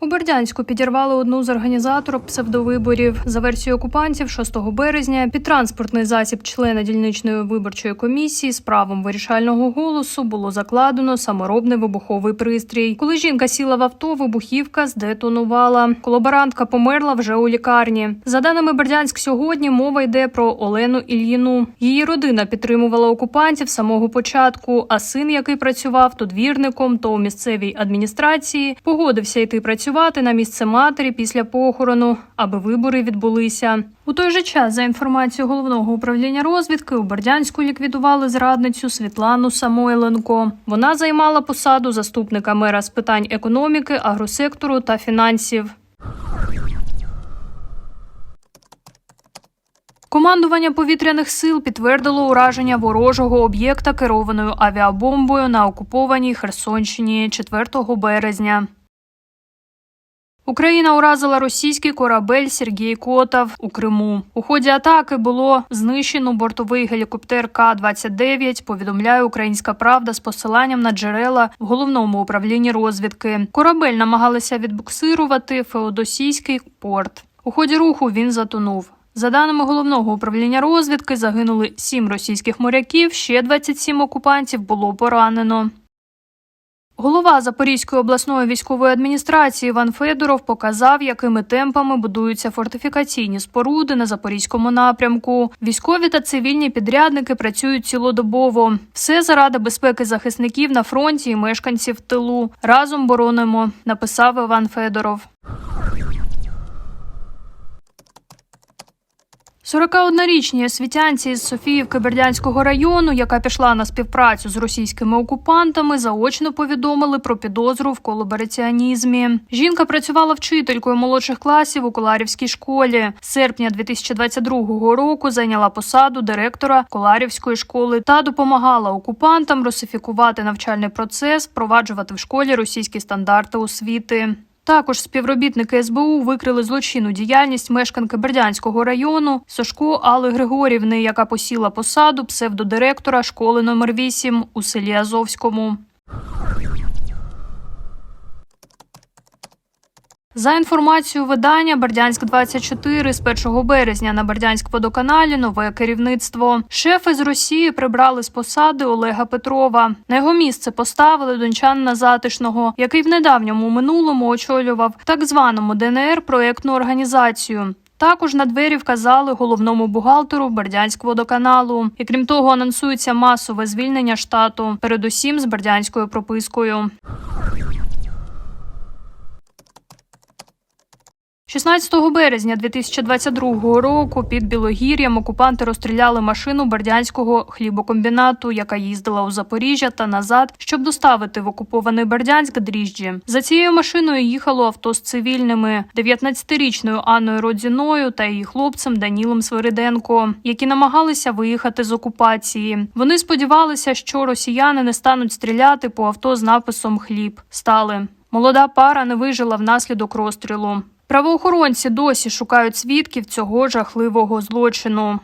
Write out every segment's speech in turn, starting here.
У Бердянську підірвали одну з організаторок псевдовиборів. За версією окупантів, 6 березня під транспортний засіб члена дільничної виборчої комісії з правом вирішального голосу було закладено саморобний вибуховий пристрій. Коли жінка сіла в авто, вибухівка здетонувала. Колаборантка померла вже у лікарні. За даними Бердянськ сьогодні, мова йде про Олену Ільїну. Її родина підтримувала окупантів самого початку. А син, який працював то двірником, то у місцевій адміністрації, погодився йти працювати на місце матері після похорону, аби вибори відбулися. У той же час, за інформацією головного управління розвідки, у Бердянську ліквідували зрадницю Світлану Самойленко. Вона займала посаду заступника мера з питань економіки, агросектору та фінансів. Командування повітряних сил підтвердило ураження ворожого об'єкта керованою авіабомбою на окупованій Херсонщині 4 березня. Україна уразила російський корабель Сергій Котов у Криму. У ході атаки було знищено бортовий гелікоптер К-29, повідомляє Українська Правда з посиланням на джерела в головному управлінні розвідки. Корабель намагалися відбуксирувати Феодосійський порт. У ході руху він затонув. За даними головного управління розвідки, загинули сім російських моряків, ще 27 окупантів було поранено. Голова Запорізької обласної військової адміністрації Іван Федоров показав, якими темпами будуються фортифікаційні споруди на запорізькому напрямку. Військові та цивільні підрядники працюють цілодобово. Все заради безпеки захисників на фронті і мешканців тилу. Разом боронимо, написав Іван Федоров. 41-річній освітянці із Софіївки Бердянського району, яка пішла на співпрацю з російськими окупантами, заочно повідомили про підозру в колабораціонізмі. Жінка працювала вчителькою молодших класів у Коларівській школі. З серпня 2022 року зайняла посаду директора Коларівської школи та допомагала окупантам русифікувати навчальний процес, впроваджувати в школі російські стандарти освіти. Також співробітники СБУ викрили злочинну діяльність мешканки Бердянського району Сашко Алли Григорівни, яка посіла посаду псевдодиректора школи номер 8 у селі Азовському. За інформацією видання Бердянськ 24 з 1 березня на Бердянськ водоканалі нове керівництво. Шефи з Росії прибрали з посади Олега Петрова. На його місце поставили дончанина Затишного, який в недавньому минулому очолював так званому ДНР проєктну організацію. Також на двері вказали головному бухгалтеру Бердянськводоканалу. І крім того, анонсується масове звільнення штату, передусім з бердянською пропискою. 16 березня 2022 року під Білогір'ям окупанти розстріляли машину Бердянського хлібокомбінату, яка їздила у Запоріжжя та назад, щоб доставити в окупований Бердянськ дріжджі. За цією машиною їхало авто з цивільними 19-річною Анною Родзіною та її хлопцем Данілом Свириденко, які намагалися виїхати з окупації. Вони сподівалися, що росіяни не стануть стріляти по авто з написом Хліб. Стали. Молода пара не вижила внаслідок розстрілу. Правоохоронці досі шукають свідків цього жахливого злочину.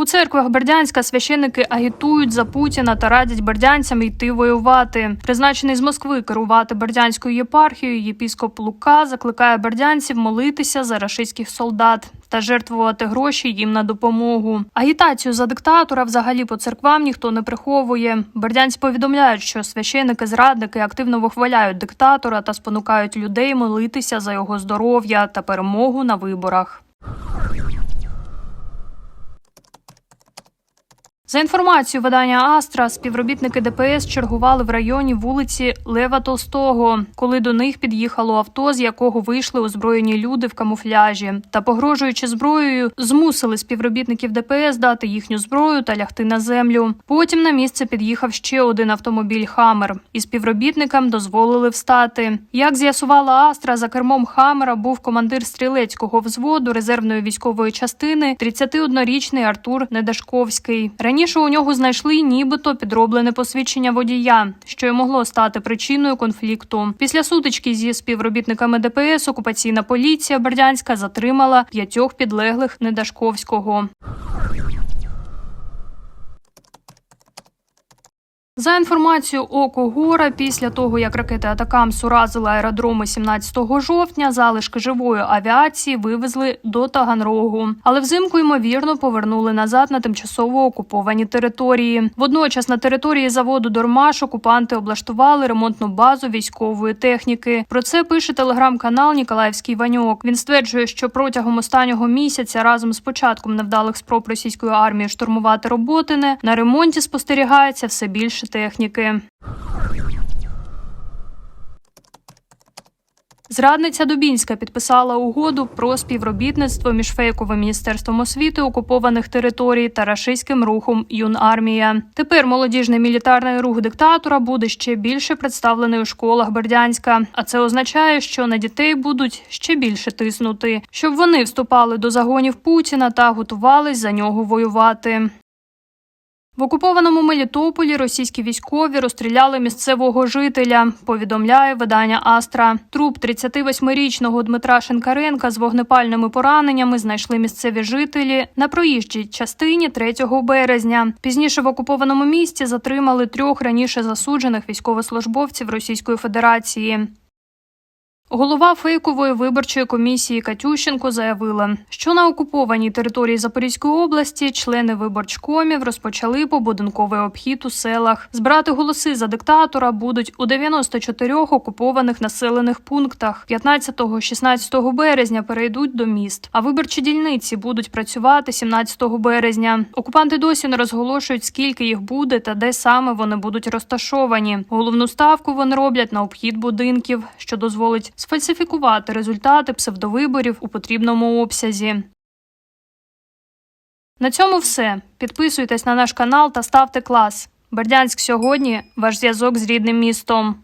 У церквах Бердянська священники агітують за Путіна та радять бердянцям йти воювати. Призначений з Москви керувати бердянською єпархією єпіскоп Лука закликає бердянців молитися за рашистських солдат та жертвувати гроші їм на допомогу. Агітацію за диктатора взагалі по церквам ніхто не приховує. Бердянці повідомляють, що священики-зрадники активно вихваляють диктатора та спонукають людей молитися за його здоров'я та перемогу на виборах. За інформацією видання Астра, співробітники ДПС чергували в районі вулиці Лева Толстого, коли до них під'їхало авто, з якого вийшли озброєні люди в камуфляжі, та, погрожуючи зброєю, змусили співробітників ДПС дати їхню зброю та лягти на землю. Потім на місце під'їхав ще один автомобіль Хаммер, і співробітникам дозволили встати. Як з'ясувала Астра, за кермом Хаммера був командир стрілецького взводу резервної військової частини, 31-річний Артур Недашковський. Раніше у нього знайшли нібито підроблене посвідчення водія, що й могло стати причиною конфлікту. Після сутички зі співробітниками ДПС окупаційна поліція Бердянська затримала п'ятьох підлеглих Недашковського. За інформацією Око Гора, після того як ракети Атакамс уразили аеродроми 17 жовтня, залишки живої авіації вивезли до Таганрогу, але взимку ймовірно повернули назад на тимчасово окуповані території. Водночас на території заводу Дормаш окупанти облаштували ремонтну базу військової техніки. Про це пише телеграм-канал Ніколаївський Ваньок. Він стверджує, що протягом останнього місяця разом з початком невдалих спроб російської армії штурмувати Роботине на ремонті спостерігається все більше техніки. Зрадниця Дубінська підписала угоду про співробітництво між фейковим міністерством освіти окупованих територій та рашистським рухом Юнармія. Тепер молодіжний мілітарний рух диктатора буде ще більше представлений у школах Бердянська. А це означає, що на дітей будуть ще більше тиснути, щоб вони вступали до загонів Путіна та готувались за нього воювати. В окупованому Мелітополі російські військові розстріляли місцевого жителя. Повідомляє видання Астра. Труп 38-річного Дмитра Шинкаренка з вогнепальними пораненнями знайшли місцеві жителі на проїжджій частині 3 березня. Пізніше в окупованому місті затримали трьох раніше засуджених військовослужбовців Російської Федерації. Голова фейкової виборчої комісії Катющенко заявила, що на окупованій території Запорізької області члени виборчкомів розпочали побудинковий обхід у селах. Збирати голоси за диктатора будуть у 94 окупованих населених пунктах. 15-16 березня перейдуть до міст. А виборчі дільниці будуть працювати 17 березня. Окупанти досі не розголошують, скільки їх буде та де саме вони будуть розташовані. Головну ставку вони роблять на обхід будинків, що дозволить сфальсифікувати результати псевдовиборів у потрібному обсязі. На цьому все. Підписуйтесь на наш канал та ставте клас. Бердянськ сьогодні ваш зв'язок з рідним містом.